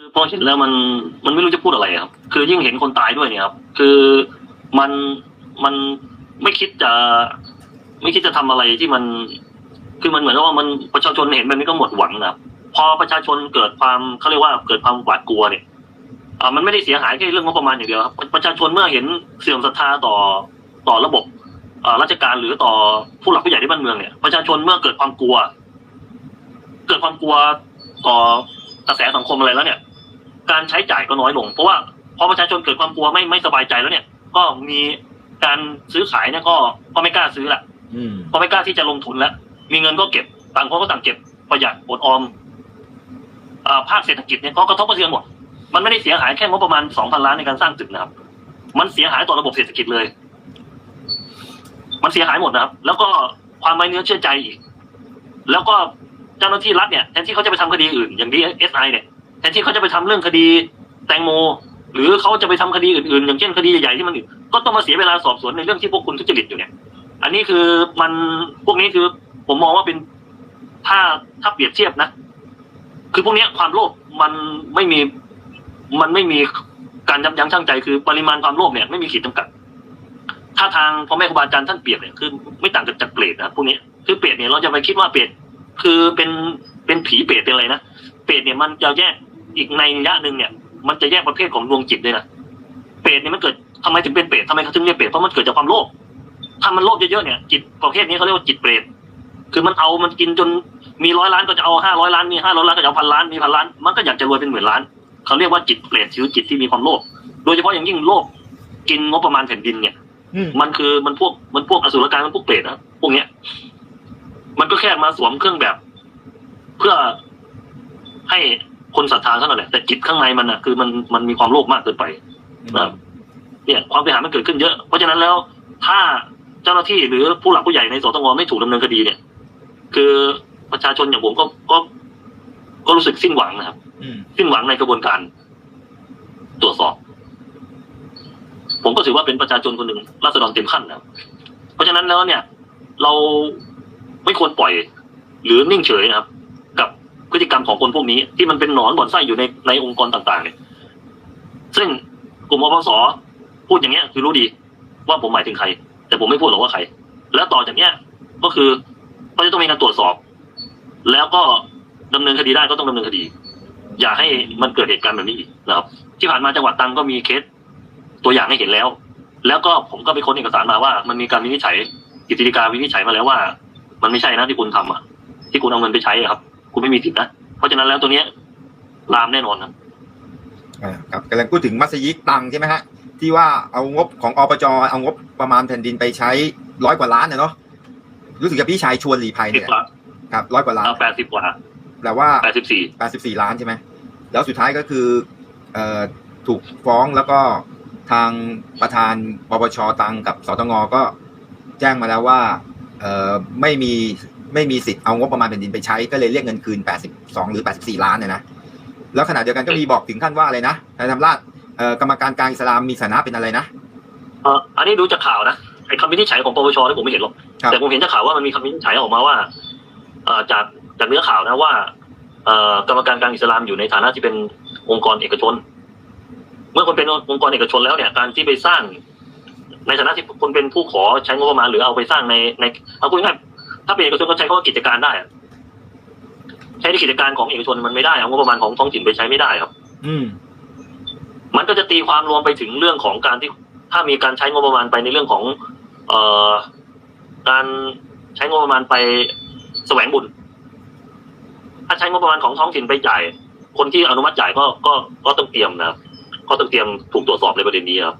คือพอเห็นแล้วมันมันไม่รู้จะพูดอะไรครับ คือยิ่งเห็นคนตายด้วยเนี่ยครับ คือมันมันไม่คิดจะ ไม่คิดจะทำอะไรที่มัน คือมันเหมือนว่ามันประชาชนเห็นแบบนี้ก็หมดหวังนะครับพอประชาชนเกิดความเขาเรียกว่าเกิดความหวาดกลัวเนี่ยอ่ามันไม่ได้เสียหายแค่เรื่องงบประมาณอย่างเดียวครับ ประชาชนเมื่อเห็นเสื่อมศรัทธาต่อต่อระบบอ่าราชการหรือต่อผู้หลักผู้ใหญ่ในบ้านเมืองเนี่ยประชาชนเมื่อเกิดความกลัว เกิดความกลัวต่อกระแสสังคมอะไรแล้วเนี่ย การใช้จ่ายก็น้อยลง เพราะว่าพอประชาชนเกิดความกลัวไม่ไม่สบายใจแล้วเนี่ย ก็มีการซื้อขายเนี่ยก็ก็ไม่กล้าซื้อละอืมก็ไม่กล้าที่จะลงทุนแล้วมีเงินก็เก็บต่างคนก็ต่างเก็บประหยัดอดออมอ่าภาคเศรษฐกิจเนี่ยก็กระทบกระเทือนหมด มันไม่ได้เสียหายแค่งบประมาณสองพันล้านในการสร้างตึกนะครับ มันเสียหายต่อระบบเศรษฐกิจเลย มันเสียหายหมดนะครับ แล้วก็ความไว้เนื้อเชื่อใจอีก แล้วก็เจ้าหน้าที่รัฐเนี่ยแทนที่เขาจะไปทำคดีอื่น อย่างดีเอสไอเนี่ย แทนที่เขาจะไปทำเรื่องคดีแตงโม หรือเขาจะไปทำคดีอื่นๆ อย่างเช่นคดีใหญ่ๆที่มันอื่นก็ต้องมาเสียเวลาสอบสวนในเรื่องที่พวกคุณทุจริตอยู่เนี่ย อันนี้คือมันพวกนี้คือผมมองว่าเป็นถ้าถ้าเปรียบเทียบนะ คือพวกนี้ความโลภมันไม่มีมันไม่มีการยับยั้งชั่งใจ คือปริมาณความโลภเนี่ยไม่มีขีดจำกัด ถ้าทางพ่อแม่ครูบาอาจารย์ท่านเปรียบเนี่ยคือไม่ต่างจากจากเปรตนะพวกนี้คือเปรตเนี่ยเราจะไปคิดว่าเปรตคือเป็นเป็นผีเปรตเป็นอะไรนะเปรตเนี่ยมันจะแยก อีกในระยะหนึ่งเนี่ย มันจะแยกประเภทของดวงจิตด้วยนะเปรตเนี่ยมันเกิดทำไมถึงเป็นเปรตทำไมเขาถึงเรียกเปรตเพราะมันเกิดจากความโลภถ้ามันโลภเยอะๆเนี่ยจิตประเภทนี้เขาเรียกว่าจิตเปรตคือมันเอามันกินจนมีร้อยล้านก็จะเอาห้าร้อยล้านมีห้าร้อยล้านก็จะเอาพันล้านมีพันล้านมันก็อยากจะรวยเป็นหมื่นล้านเขาเรียกว่าจิตเปรตคือจิตที่มีความโลภโดยเฉพาะอย่างยิ่งโลภกินงบประมาณแผ่นดินเนี่ยอืมมันคือมันพวกมันพวกอสุรกายมันพวกเปรตนะพวกเนี้ย มันก็แค่มาสวมเครื่องแบบ เพื่อให้ คนศรัทธาเท่านั้นแหละแต่จิตข้างในมันนะคือมันมันมีความโลภมากเกินไปนะครับเนี่ยความเสียหายมันเกิดขึ้นเยอะ เพราะฉะนั้นแล้วถ้าเจ้าหน้าที่หรือผู้หลักผู้ใหญ่ในสตงไม่ถูกดำเนินคดีเนี่ย คือประชาชนอย่างผมก็ก็ก็รู้สึกสิ้นหวังนะครับอืมสิ้นหวังในกระบวนการ ตรวจสอบ ผมก็ถือว่าเป็นประชาชนคนหนึ่งราษฎรเต็มขั้นนะครับเพราะฉะนั้นแล้วเนี่ย เราไม่ควรปล่อย หรือนิ่งเฉยนะครับกับ พฤติกรรมของคนพวกนี้ที่มันเป็นหนอนบ่อนไส้อยู่ในในองค์กรต่างๆเนี่ยซึ่งกลุ่มอปสพูดอย่างเงี้ย คือรู้ดีว่าผมหมายถึงใคร แต่ผมไม่พูดหรอกว่าใคร แล้วต่อจากเนี้ยก็คือก็จะต้องมีการตรวจสอบ แล้วก็ดำเนินคดีได้ก็ต้องดำเนินคดี อย่าให้มันเกิดเหตุการณ์แบบนี้อีกนะครับ ที่ผ่านมาจังหวัดตรังก็มีเคสตัวอย่างให้เห็นแล้ว แล้วก็ผมก็ไปค้นเอกสารมาว่า มันมีการวินิจฉัยกิจการวินิจฉัยมาแล้วว่า มันไม่ใช่นะที่คุณทำอะ ที่คุณเอาเงินไปใช้อะครับ คุณไม่มีสิทธินะ เพราะฉะนั้นแล้วตัวเนี้ยลามแน่นอนครับอ่าครับกำลังพูดถึงมัสยิดตังใช่ไหมฮะ ที่ว่าเอางบของอปจเอางบประมาณแผ่นดินไปใช้ร้อยกว่าล้านนะเนาะรู้สึกจะพี่ชายชวนหลีภัยสิเนี่บยกว่าครับร้อยกว่าล้านแปดสิบกว่าแปลว่าแปดสิบสี่แปดสิบสี่ล้านใช่ไหมแล้วสุดท้ายก็คือเอ่อถูกฟ้องแล้วก็ทางประธานปปชตังกับสตงก็แจ้งมาแล้วว่าเอ่อไม่มี ไม่มีสิทธิ์เอางบประมาณแผ่นดินไปใช้ก็เลยเรียกเงินคืน 82 หรือ 84 ล้านเนี่ยนะแล้วขณะเดียวกันก็มีบอกถึงขั้นว่าอะไรนะนายธรรมราชเอ่อกรรมการกลางอิสลามมีสถานะเป็นอะไรนะเอออันนี้ดูจากข่าวนะไอ้คำวินิจฉัยของปปชที่ผมไม่เห็นหรอกครับแต่ผมเห็นจากข่าวว่ามันมีคำวินิจฉัยออกมาว่าเอ่อจากจากเนื้อข่าวนะว่าเอ่อกรรมการกลางอิสลามอยู่ในฐานะที่เป็นองค์กรเอกชน เมื่อคนเป็นองค์กรเอกชนแล้วเนี่ยการที่ไปสร้าง ในฐานะที่คนเป็นผู้ขอใช้งบประมาณหรือเอาไปสร้างในในเอาพูดง่ายๆ ถ้าเป็นเอกชนก็ใช้คำว่ากิจการได้อะใช้ในกิจการของเอกชนมันไม่ได้เอางบประมาณของท้องถิ่นไปใช้ไม่ได้ครับ อืม มันก็จะตีความรวมไปถึงเรื่องของการที่ถ้ามีการใช้งบประมาณไปในเรื่องของ เอ่อการใช้งบประมาณไปแสวงบุญ ถ้าใช้งบประมาณของท้องถิ่นไปจ่ายคนที่อนุมัติจ่ายก็ก็ก็ต้องเตรียมนะครับก็ต้องเตรียมถูกตรวจสอบในประเด็นนี้ครับ